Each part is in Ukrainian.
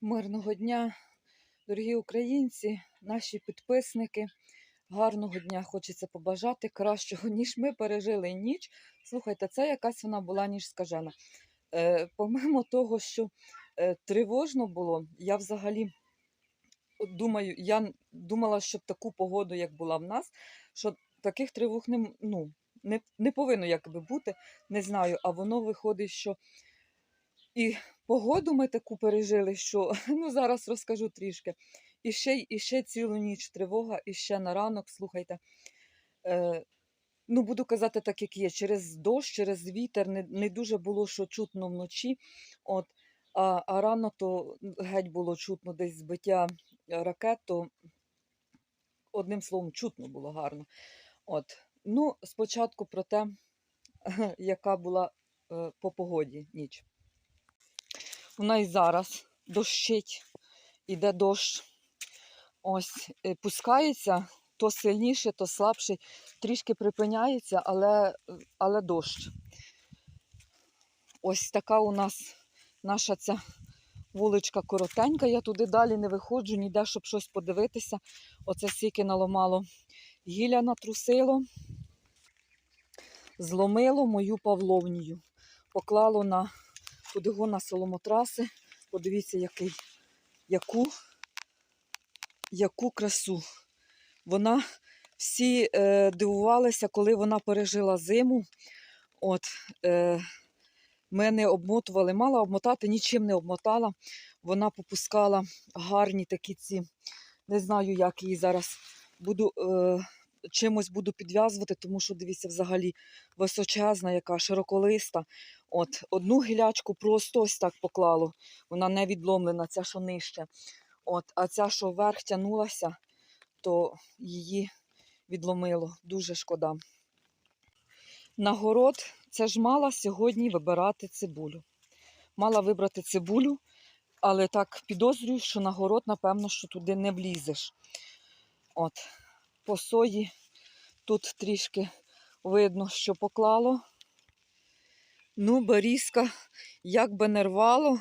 Мирного дня, дорогі українці, наші підписники. Гарного дня хочеться побажати кращого, ніж ми пережили ніч. Слухайте, це якась вона була ніж скажена. Е, помимо того, що е, тривожно було, я взагалі думаю, я думала, що таку погоду, як була в нас, що таких тривог не, ну, не, не повинно якби бути. Не знаю, а воно виходить, що і погоду ми таку пережили, що ну зараз розкажу трішки. І ще, і ще цілу ніч тривога, і ще на ранок, слухайте. Е, ну, буду казати так, як є. Через дощ, через вітер не, не дуже було що чутно вночі. От, а, а рано то геть було чутно десь збиття ракет, то одним словом, чутно було гарно. От. Ну, спочатку про те, яка була е, по погоді ніч. Вона і зараз дощить, іде дощ. Ось е, пускається то сильніше, то слабше, трішки припиняється, але, але дощ. Ось така у нас наша ця вуличка коротенька. Я туди далі не виходжу, ніде, щоб щось подивитися. Оце стільки наламало гілля натрусило, зломило мою павловнію, поклало на туди соломотраси. Подивіться, який, яку, яку красу. Вона всі е, дивувалися, коли вона пережила зиму. От, е, ми не обмотували, мала обмотати, нічим не обмотала. Вона попускала гарні такі ці, не знаю, як її зараз буду е, чимось буду підв'язувати, тому що дивіться, взагалі височезна, яка широколиста. От, одну гілячку просто ось так поклало. Вона не відломлена, ця, що нижче. От, а ця, що вверх тянулася, то її відломило. Дуже шкода. На город це ж мала сьогодні вибирати цибулю. Мала вибрати цибулю, але так підозрюю, що на город, напевно, що туди не влізеш. От, по сої тут трішки видно, що поклало. Ну, берізка, як би не рвало,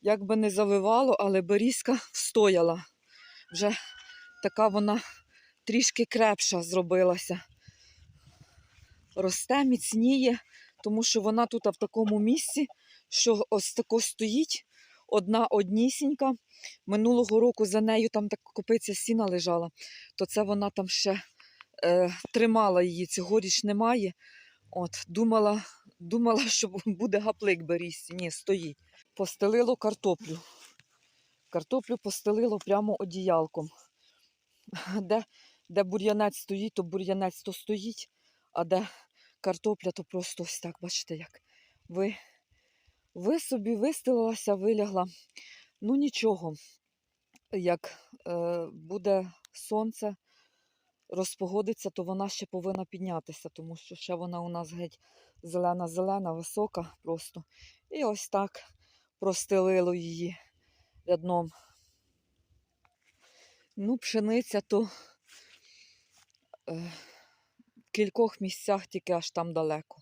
як би не завивало, але берізка встояла. Вже така вона трішки крепша зробилася. Росте, міцніє, тому що вона тут в такому місці, що ось тако стоїть, одна однісінька. Минулого року за нею там так копиця сіна лежала, то це вона там ще е, тримала її, цьогоріч немає. От, думала, думала, що буде гаплик берізці. Ні, стоїть. Постелило картоплю. Картоплю постелило прямо одіялком. Де, де бур'янець стоїть, то бур'янець то стоїть, а де картопля, то просто ось так, бачите, як. Ви, ви собі вистелилася, вилягла. Ну нічого, як е, буде сонце, розпогодиться, то вона ще повинна піднятися, тому що ще вона у нас геть зелена-зелена, висока просто. І ось так простелило її рядном. Ну, пшениця то е, в кількох місцях тільки аж там далеко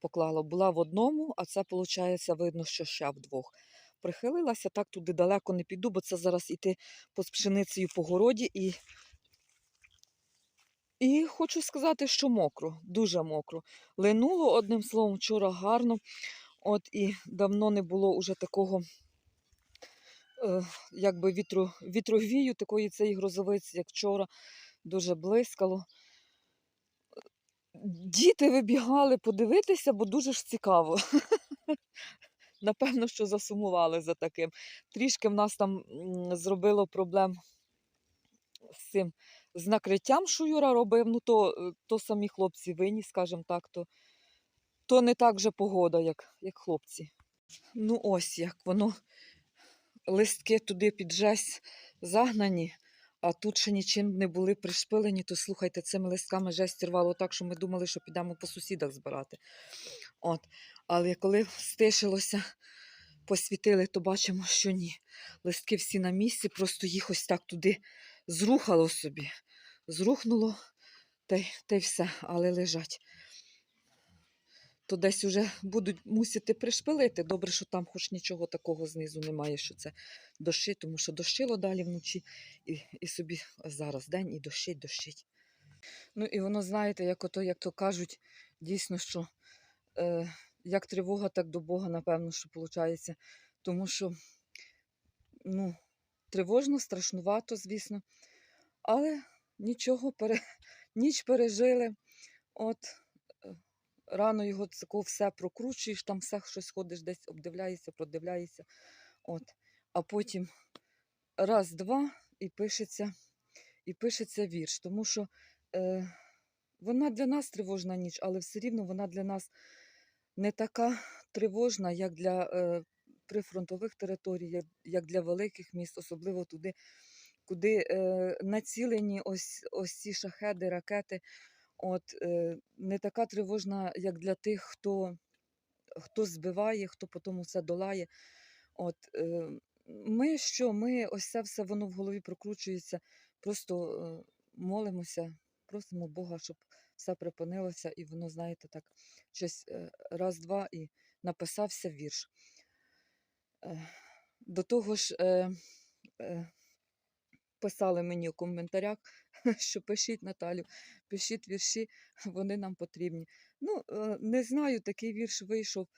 поклала. Була в одному, а це, виходить, видно, що ще в двох. Прихилилася, так туди далеко не піду, бо це зараз іти по пшеницею по городі і. І хочу сказати, що мокро, дуже мокро. Линуло одним словом вчора гарно. От і давно не було уже такого е, якби вітру, вітровію, такої цієї грозовиці, як вчора, дуже блискало. Діти вибігали подивитися, бо дуже ж цікаво. Напевно, що засумували за таким. Трішки в нас там зробило проблем з цим з накриттям, що Юра робив. Ну, то, е, то самі хлопці винні, скажімо так, то, то не так же погода, як, як хлопці. Ну, ось як воно листки туди під жесть загнані, а тут ще нічим не були пришпилені, то слухайте, цими листками жесть рвало так, що ми думали, що підемо по сусідах збирати. От. Але коли стишилося, посвітили, то бачимо, що ні. Листки всі на місці, просто їх ось так туди зрухало собі. Зрухнуло, та й, та й все, але лежать. То десь уже будуть мусити пришпилити. Добре, що там хоч нічого такого знизу немає, що це дощі, тому що дощило далі вночі, і, і собі зараз день і дощить, дощить. Ну і воно, знаєте, як ото, як то кажуть, дійсно, що е, як тривога, так до Бога, напевно, що виходить. Тому що ну, тривожно, страшнувато, звісно. Але нічого, пере... ніч пережили. От рано його такого все прокручуєш, там все щось ходиш, десь обдивляєшся, продивляєшся. От. А потім раз, два і пишеться, і пишеться вірш. Тому що е, вона для нас тривожна ніч, але все рівно вона для нас не така тривожна, як для е, прифронтових територій, як, як для великих міст, особливо туди, куди е, націлені ось, ось ці шахеди, ракети. От, е, не така тривожна, як для тих, хто, хто збиває, хто потім все долає. От, е, ми що, ми ось це все воно в голові прокручується, просто е, молимося, просимо Бога, щоб все припинилося, і воно, знаєте, так, щось раз-два і написався вірш. До того ж, писали мені у коментарях, що пишіть Наталю, пишіть вірші, вони нам потрібні. Ну, е, не знаю, такий вірш вийшов.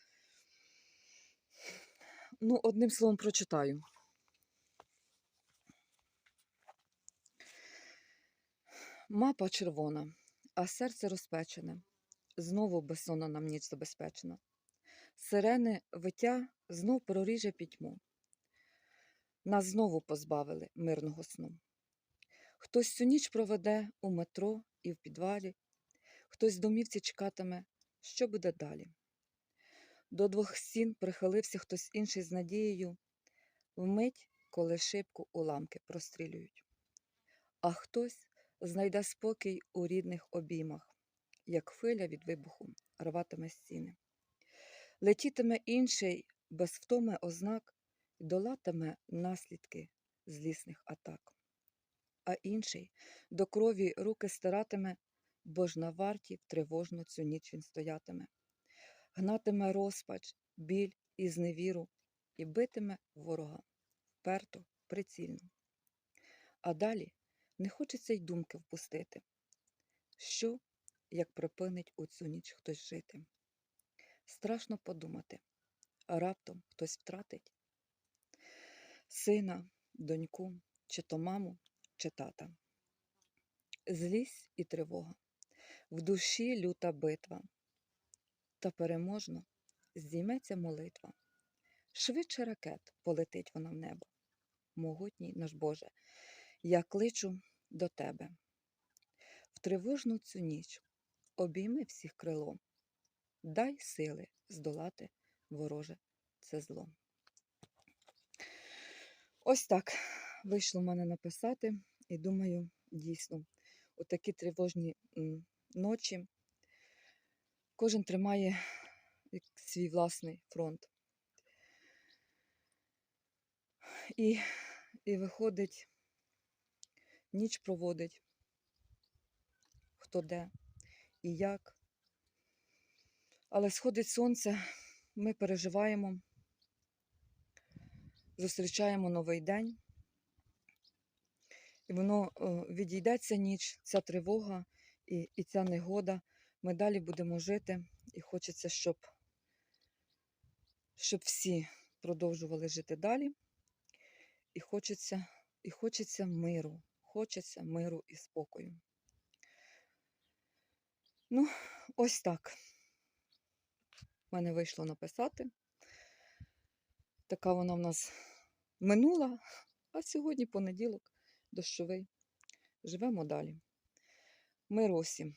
Ну, одним словом прочитаю. Мапа червона, а серце розпечене. Знову безсонна нам ніч забезпечена. Сирени виття знов проріже пітьму. Нас знову позбавили мирного сну. Хтось цю ніч проведе у метро і в підвалі, хтось в домівці чекатиме, що буде далі. До двох стін прихилився хтось інший з надією, вмить, коли шибку уламки прострілюють. А хтось знайде спокій у рідних обіймах, як хвиля від вибуху рватиме стіни. Летітиме інший без втоми ознак, долатиме наслідки злісних атак. А інший до крові руки стиратиме, бо ж на варті тривожно цю ніч він стоятиме. Гнатиме розпач, біль і зневіру, і битиме ворога вперто, прицільно. А далі не хочеться й думки впустити. Що, як припинить у цю ніч хтось жити? Страшно подумати, а раптом хтось втратить сина, доньку, чи то маму, чи тата. Злість і тривога, в душі люта битва, та переможно здійметься молитва. Швидше ракет полетить вона в небо. Могутній наш Боже, я кличу до Тебе. В тривожну цю ніч обійми всіх крилом, дай сили здолати вороже це зло. Ось так вийшло в мене написати, і думаю, дійсно, у такі тривожні ночі кожен тримає свій власний фронт. І, і виходить, ніч проводить, хто де і як. Але сходить сонце, ми переживаємо, зустрічаємо новий день. І воно е, відійдеться ніч, ця тривога і, і ця негода. Ми далі будемо жити, і хочеться, щоб, щоб всі продовжували жити далі. І хочеться, і хочеться миру, хочеться миру і спокою. Ну, ось так. У мене вийшло написати. Така вона в нас минула, а сьогодні понеділок, дощовий. Живемо далі. Миру усім.